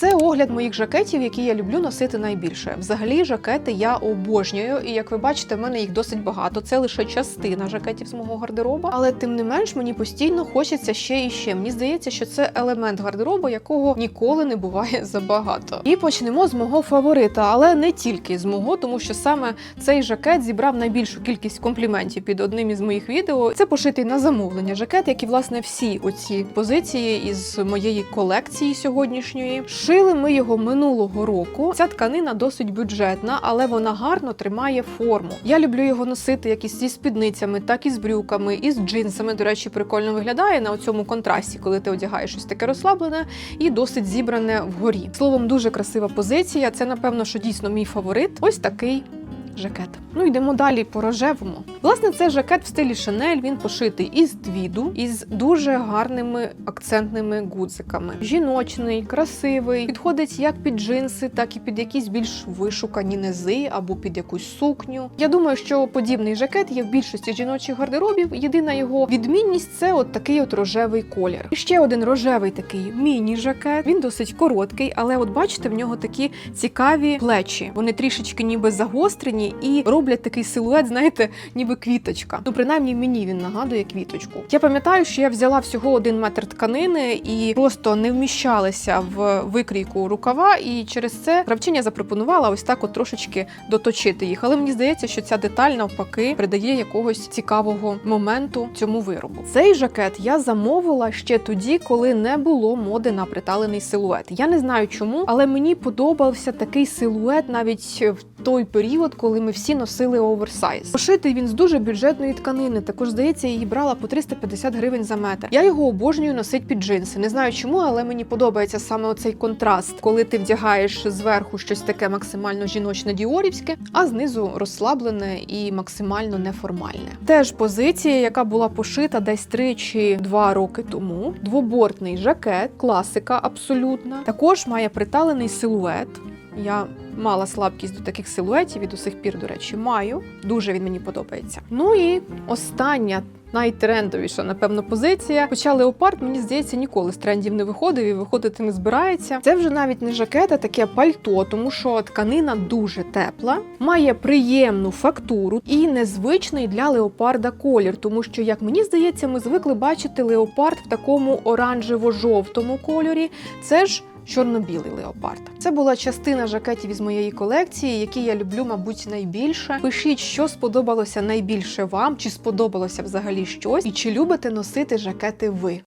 Це огляд моїх жакетів, які я люблю носити найбільше. Взагалі, жакети я обожнюю, і як ви бачите, в мене їх досить багато. Це лише частина жакетів з мого гардероба, але тим не менш мені постійно хочеться ще і ще. Мені здається, що це елемент гардеробу, якого ніколи не буває забагато. І почнемо з мого фаворита, але не тільки з мого, тому що саме цей жакет зібрав найбільшу кількість компліментів під одним із моїх відео. Це пошитий на замовлення жакет, як і власне всі оці позиції із моєї колекції сьогоднішньої. Шили ми його минулого року. Ця тканина досить бюджетна, але вона гарно тримає форму. Я люблю його носити як із зі спідницями, так і з брюками, і з джинсами. До речі, прикольно виглядає на цьому контрасті, коли ти одягаєш щось таке розслаблене і досить зібране вгорі. Словом, дуже красива позиція. Це напевно, що дійсно мій фаворит. Ось такий. Жакет. Ну йдемо далі по рожевому. Власне, це жакет в стилі Шанель. Він пошитий із твіду, із дуже гарними акцентними гудзиками. Жіночний, красивий, підходить як під джинси, так і під якісь більш вишукані низи або під якусь сукню. Я думаю, що подібний жакет є в більшості жіночих гардеробів. Єдина його відмінність це от такий от рожевий колір. І ще один рожевий такий міні-жакет. Він досить короткий, але от бачите, в нього такі цікаві плечі. Вони трішечки ніби загострені і роблять такий силует, знаєте, ніби квіточка. Ну, принаймні мені він нагадує квіточку. Я пам'ятаю, що я взяла всього один метр тканини і просто не вміщалася в викрійку рукава, і через це кравчиня запропонувала ось так от трошечки доточити їх. Але мені здається, що ця деталь навпаки придає якогось цікавого моменту цьому виробу. Цей жакет я замовила ще тоді, коли не було моди на приталений силует. Я не знаю чому, але мені подобався такий силует навіть в той період, коли ми всі носили оверсайз. Пошитий він з дуже бюджетної тканини. Також здається, її брала по 350 гривень за метр. Я його обожнюю носити під джинси. Не знаю чому, але мені подобається саме оцей контраст, коли ти вдягаєш зверху щось таке максимально жіночне діорівське, а знизу розслаблене і максимально неформальне. Теж позиція, яка була пошита десь 3 чи 2 роки тому. Двобортний жакет, класика абсолютна. Також має приталений силует. Я мала слабкість до таких силуетів і до сих пір, до речі, маю. Дуже він мені подобається. Ну і остання. Найтрендовіша, напевно, позиція. Хоча леопард, мені здається, ніколи з трендів не виходив і виходити не збирається. Це вже навіть не жакет, а таке пальто, тому що тканина дуже тепла, має приємну фактуру і незвичний для леопарда колір, тому що, як мені здається, ми звикли бачити леопард в такому оранжево-жовтому кольорі. Це ж чорно-білий леопард. Це була частина жакетів із моєї колекції, які я люблю, мабуть, найбільше. Пишіть, що сподобалося найбільше вам, чи сподобалося взагалі щось, і чи любите носити жакети ви.